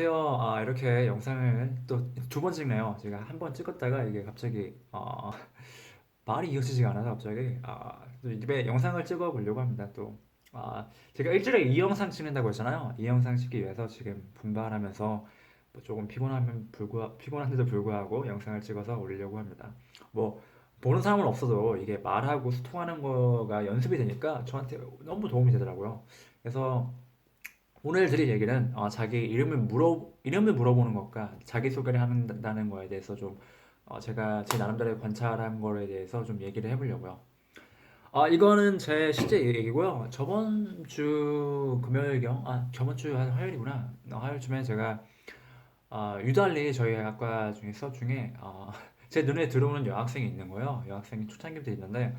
안녕하세요. 아, 이렇게 영상을 또 두 번 찍네요. 제가 한 번 찍었다가 이게 갑자기 어, 말이 이어지지가 않아서 갑자기 아, 또 입에 영상을 찍어 보려고 합니다. 또 아, 제가 일주일에 이 영상 찍는다고 했잖아요. 이 영상 찍기 위해서 지금 분발하면서 뭐 조금 피곤하면 불구 피곤한데도 불구하고 영상을 찍어서 올리려고 합니다. 뭐 보는 사람은 없어도 이게 말하고 소통하는 거가 연습이 되니까 저한테 너무 도움이 되더라고요. 그래서 오늘 드릴 얘기는 어, 자기 이름을 물어 이름을 물어보는 것과 자기 소개를 한다는 거에 대해서 좀 어, 제가 제 나름대로 관찰한 거에 대해서 좀 얘기를 해보려고요. 아 이거는 제 실제 얘기고요. 저번 주 금요일경 아 저번 주 한 화요일이구나. 어, 화요일쯤에 제가 아, 유달리 저희 학과 중에 수업 중에 어, 제 눈에 들어오는 여학생이 있는 거예요. 여학생이 초창기 때 있는데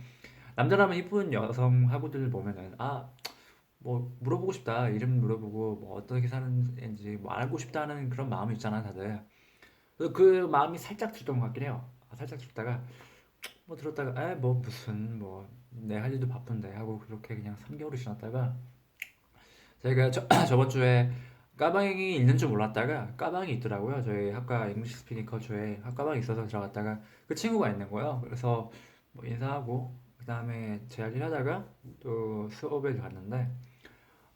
남자라면 이쁜 여성 학우들 보면은 아 뭐 물어보고 싶다 이름 물어보고 뭐 어떻게 사는지 뭐 알고 싶다는 그런 마음이 있잖아 다들. 그, 그 마음이 살짝 들던 것 같긴 해요. 아, 살짝 들다가 뭐 들었다가 에뭐 무슨 뭐 내 할 일도 바쁜데 하고 그렇게 그냥 3개월이 지났다가 제가 저, 저번 주에 까방이 있는 줄 몰랐다가 까방이 있더라고요. 저희 학과 잉글리시 스피킹 커처에 까방이 있어서 들어갔다가 그 친구가 있는 거예요. 그래서 뭐 인사하고 그 다음에 제 할 일 하다가 또 수업에 갔는데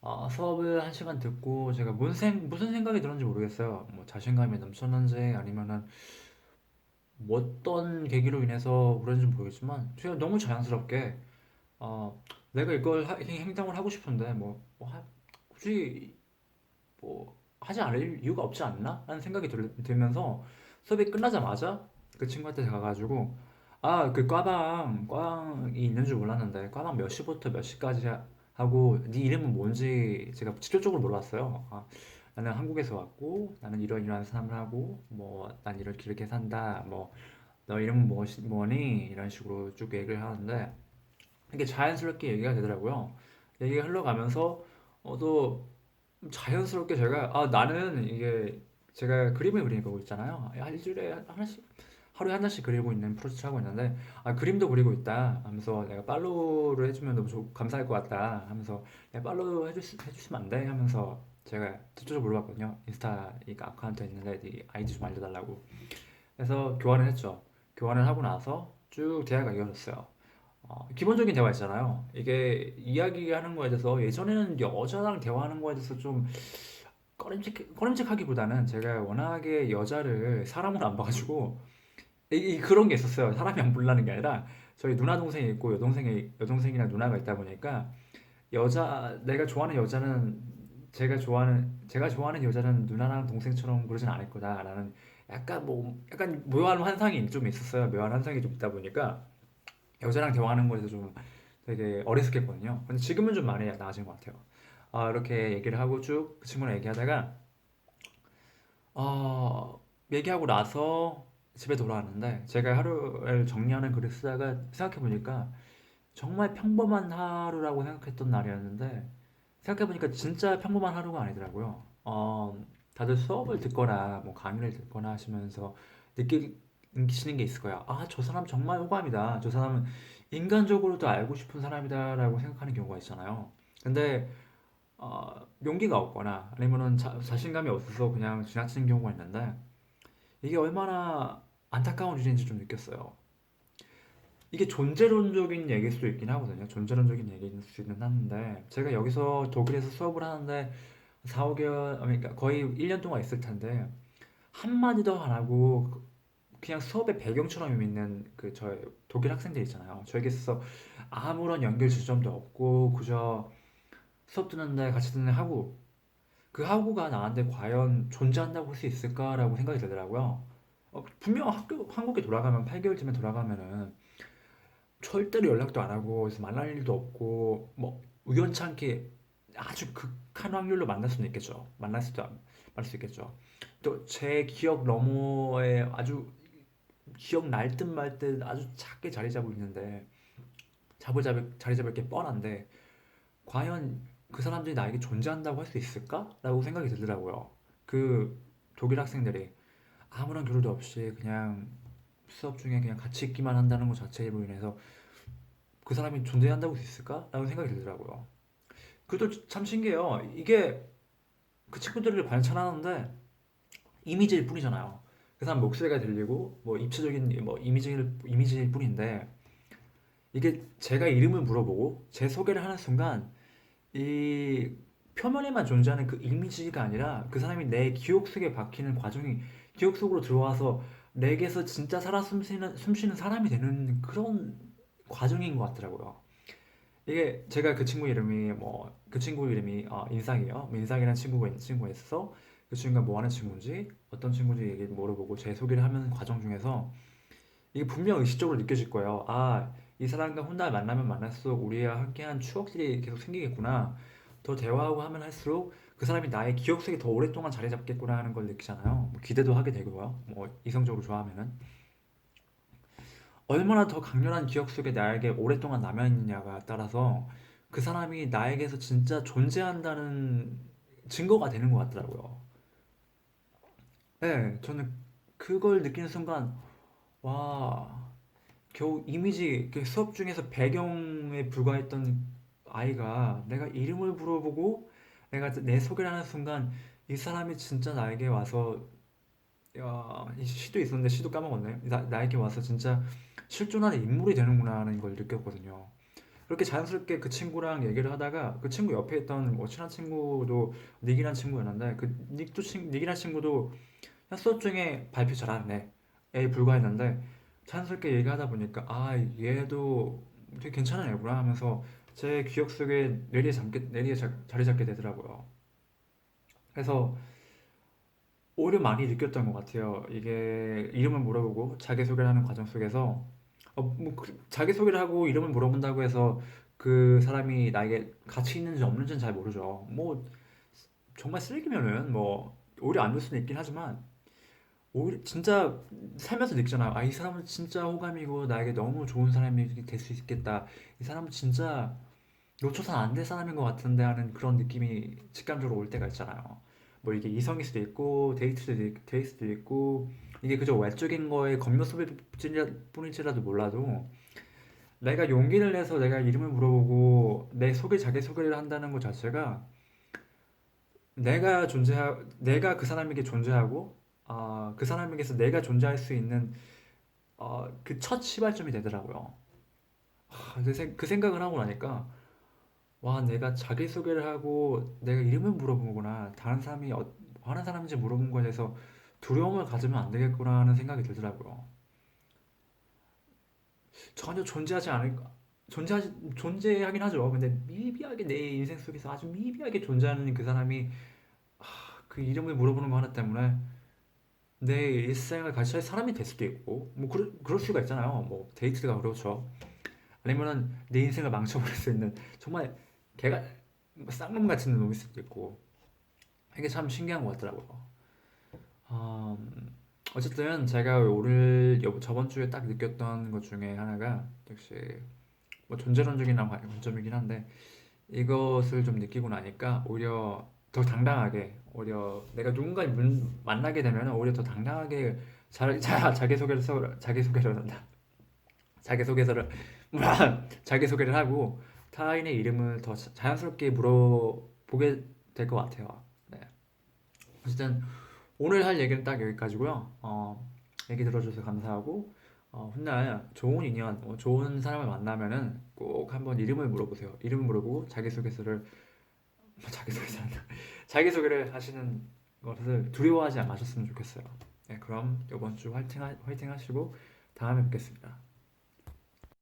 어, 수업을 한 시간 듣고 제가 무슨, 생, 무슨 생각이 들었는지 모르겠어요. 뭐 자신감이 넘쳤는지 아니면은 뭐 어떤 계기로 인해서 그런지 모르겠지만 제가 너무 자연스럽게 어, 내가 이걸 하- 행- 행동을 하고 싶은데 뭐, 뭐 하- 굳이 뭐 하지 않을 이유가 없지 않나? 라는 생각이 들, 들면서 수업이 끝나자마자 그 친구한테 가가지고 아 그 과방 과방이 있는 줄 몰랐는데 과방 몇 시부터 몇 시까지 하- 하고 네 이름은 뭔지 제가 직접적으로 물어봤어요. 아, 나는 한국에서 왔고 나는 이런 이런 삶을 하고 뭐 난 이렇게 이렇게 산다 뭐 너 이름은 뭐시, 뭐니 이런 식으로 쭉 얘기를 하는데 이게 자연스럽게 얘기가 되더라고요. 얘기가 흘러가면서 어, 또 자연스럽게 제가 아 나는 이게 제가 그림을 그리고 있잖아요. 아, 일주일에 하나씩 하루에 하나씩 그리고 있는 프로젝트 하고 있는데 아 그림도 그리고 있다 하면서 내가 팔로우를 해주면 너무 좋- 감사할 것 같다 하면서 내가 팔로우 수, 해주시면 안 돼? 하면서 제가 직접적으로 물어봤거든요. 인스타 이 아카운트 있는데 이 아이디 좀 알려달라고. 그래서 교환을 했죠. 교환을 하고 나서 쭉 대화가 이어졌어요. 어, 기본적인 대화 있잖아요. 이게 이야기하는 거에 대해서 예전에는 여자랑 대화하는 거에 대해서 좀 꺼림칙, 꺼림칙하기보다는 제가 워낙에 여자를 사람으로 안 봐가지고 이, 이 그런 게 있었어요. 사람이 안 불라는 게 아니라 저희 누나 동생이 있고 여동생이 여동생이랑 누나가 있다 보니까 여자 내가 좋아하는 여자는 제가 좋아하는 제가 좋아하는 여자는 누나랑 동생처럼 그러진 않을 거다라는 약간 뭐 약간 묘한 환상이 좀 있었어요. 묘한 환상이 좀 있다 보니까 여자랑 대화하는 거에서 좀 되게 어리숙했거든요. 근데 지금은 좀 많이 나아진 것 같아요. 아, 이렇게 얘기를 하고 쭉 그 친구랑 얘기하다가 어, 얘기하고 나서 집에 돌아왔는데 제가 하루를 정리하는 글을 쓰다가 생각해 보니까 정말 평범한 하루라고 생각했던 날이었는데 생각해 보니까 진짜 평범한 하루가 아니더라고요. 어, 다들 수업을 듣거나 뭐 강의를 듣거나 하시면서 느끼시는 게 있을 거야. 아, 저 사람 정말 호감이다. 저 사람은 인간적으로도 알고 싶은 사람이다라고 생각하는 경우가 있잖아요. 근데 어, 용기가 없거나 아니면은 자, 자신감이 없어서 그냥 지나치는 경우가 있는데 이게 얼마나 안타까운 일인지 좀 느꼈어요. 이게 존재론적인 얘기일 수도 있긴 하거든요. 존재론적인 얘기일 수는 하는데 제가 여기서 독일에서 수업을 하는데 4, 5개월 그러니까 거의 1년 동안 있을 텐데 한마디도 안 하고 그냥 수업의 배경처럼 있는 그저 독일 학생들 있잖아요. 저에게 있어서 아무런 연결 지점도 없고 그저 수업 듣는데 같이 듣는 하고 그 학우가 나한테 과연 존재한다고 할 수 있을까라고 생각이 들더라고요. 어, 분명 학교 한국에 돌아가면 8개월쯤에 돌아가면은 절대로 연락도 안 하고 만날 일도 없고 뭐 우연찮게 아주 극한 확률로 만날 수는 있겠죠. 만날 수도 만날 수 있겠죠. 또 제 기억 너머에 아주 기억 날 듯 말 듯 아주 작게 자리 잡고 있는데 잡을 자리 잡을 게 뻔한데 과연 그 사람들이 나에게 존재한다고 할 수 있을까?라고 생각이 들더라고요. 그 독일 학생들이 아무런 교류도 없이 그냥 수업 중에 그냥 같이 있기만 한다는 것 자체로 인해서 그 사람이 존재한다고 할 수 있을까?라고 생각이 들더라고요. 그것도 참 신기해요. 이게 그 친구들을 관찰하는데 이미지일 뿐이잖아요. 그 사람 목소리가 들리고 뭐 입체적인 뭐 이미지일 이미지일 뿐인데 이게 제가 이름을 물어보고 제 소개를 하는 순간 이 표면에만 존재하는 그 이미지가 아니라 그 사람이 내 기억 속에 박히는 과정이 기억 속으로 들어와서 내게서 진짜 살아 숨쉬는 숨쉬는 사람이 되는 그런 과정인 것 같더라고요. 이게 제가 그 친구 이름이 뭐 그 친구 이름이 어, 인상이에요. 뭐 인상이라는 친구가 있는 친구가 있어서 그 친구가 뭐 하는 친구인지 어떤 친구인지 얘기 물어보고 제 소개를 하는 과정 중에서 이게 분명 의식적으로 느껴질 거예요. 아, 이 사람과 훗날 만나면 만날수록 우리와 함께한 추억들이 계속 생기겠구나. 더 대화하고 하면 할수록 그 사람이 나의 기억 속에 더 오랫동안 자리 잡겠구나 하는 걸 느끼잖아요. 뭐 기대도 하게 되고요. 뭐 이성적으로 좋아하면은 얼마나 더 강렬한 기억 속에 나에게 오랫동안 남아 있느냐가 따라서 그 사람이 나에게서 진짜 존재한다는 증거가 되는 것 같더라고요. 네, 저는 그걸 느끼는 순간 와, 겨우 이미지 그 수업 중에서 배경에 불과했던 아이가 내가 이름을 물어보고 내가 내 소개를 하는 순간 이 사람이 진짜 나에게 와서 야, 이 시도 있었는데 시도 까먹었네. 나, 나에게 와서 진짜 실존하는 인물이 되는구나 하는 걸 느꼈거든요. 그렇게 자연스럽게 그 친구랑 얘기를 하다가 그 친구 옆에 있던 뭐 친한 친구도 닉이란 친구였는데 그 닉도 친 닉이란 친구도 수업 중에 발표 잘하네 에 불과했는데 자연스럽게 얘기하다 보니까 아 얘도 되게 괜찮은 애구나 하면서 제 기억 속에 내리에 잠게 내리에 자, 자리 잡게 되더라고요. 그래서 오히려 많이 느꼈던 것 같아요. 이게 이름을 물어보고 자기소개를 하는 과정 속에서 어, 뭐 그- 자기소개를 하고 이름을 물어본다고 해서 그 사람이 나에게 가치 있는지 없는지는 잘 모르죠. 뭐 정말 쓰레기면은 뭐 오히려 안될 수는 있긴 하지만 오히려 진짜 살면서 느끼잖아요. 아, 이 사람은 진짜 호감이고 나에게 너무 좋은 사람이 될 수 있겠다. 이 사람은 진짜 놓쳐선 안될 사람인 것 같은데 하는 그런 느낌이 직감적으로 올 때가 있잖아요. 뭐 이게 이성일 수도 있고 데이트도 있- 데이트도 있고 이게 그저 외적인 거에 겉모습일 뿐일지라도 몰라도 내가 용기를 내서 내가 이름을 물어보고 내 소개 자기 소개를 한다는 것 자체가 내가 존재하 내가 그 사람에게 존재하고 아, 그 사람에게서 내가 존재할 수 있는 어, 그 첫 시발점이 되더라고요. 아, 그 생- 그 생각을 하고 나니까 와, 내가 자기소개를 하고 내가 이름을 물어보구나. 다른 사람이 어, 뭐 하는 사람인지 물어본 거에 대해서 두려움을 가지면 안 되겠구나 하는 생각이 들더라고요. 전혀 존재하지 않을, 존재하지, 존재하긴 하죠. 근데 미비하게 내 인생 속에서 아주 미비하게 존재하는 그 사람이 그 이름을 물어보는 거 하나 때문에 내 일생을 같이 할 사람이 될 수도 있고, 뭐, 그럴, 그럴 수가 있잖아요. 뭐, 데이트가 그렇죠. 아니면은 내 인생을 망쳐버릴 수 있는 정말 뭐 쌍놈 같은 놈일 수도 있고 이게 참 신기한 것 같더라고요. 음, 어쨌든 제가 오늘 요- 저번 주에 딱 느꼈던 것 중에 하나가 역시 뭐 존재론적인 관점이긴 한데 이것을 좀 느끼고 나니까 오히려 더 당당하게 오히려 내가 누군가를 문- 만나게 되면 오히려 더 당당하게 자, 자, 자기 소개를 서- 자기 소개를 한다. 자기 소개서를 자기 소개를 하고 타인의 이름을 더 자- 자연스럽게 물어보게 될 것 같아요. 네. 어쨌든 오늘 할 얘기는 딱 여기까지고요. 어, 얘기 들어줘서 감사하고 어, 훗날 좋은 인연, 어, 좋은 사람을 만나면은 꼭 한번 이름을 물어보세요. 이름을 물어보고 자기소개서를 자기소개서 자기소개를 하시는 것을 두려워하지 마셨으면 좋겠어요. 네, 그럼 이번 주 화이팅, 하, 화이팅 하시고 다음에 뵙겠습니다.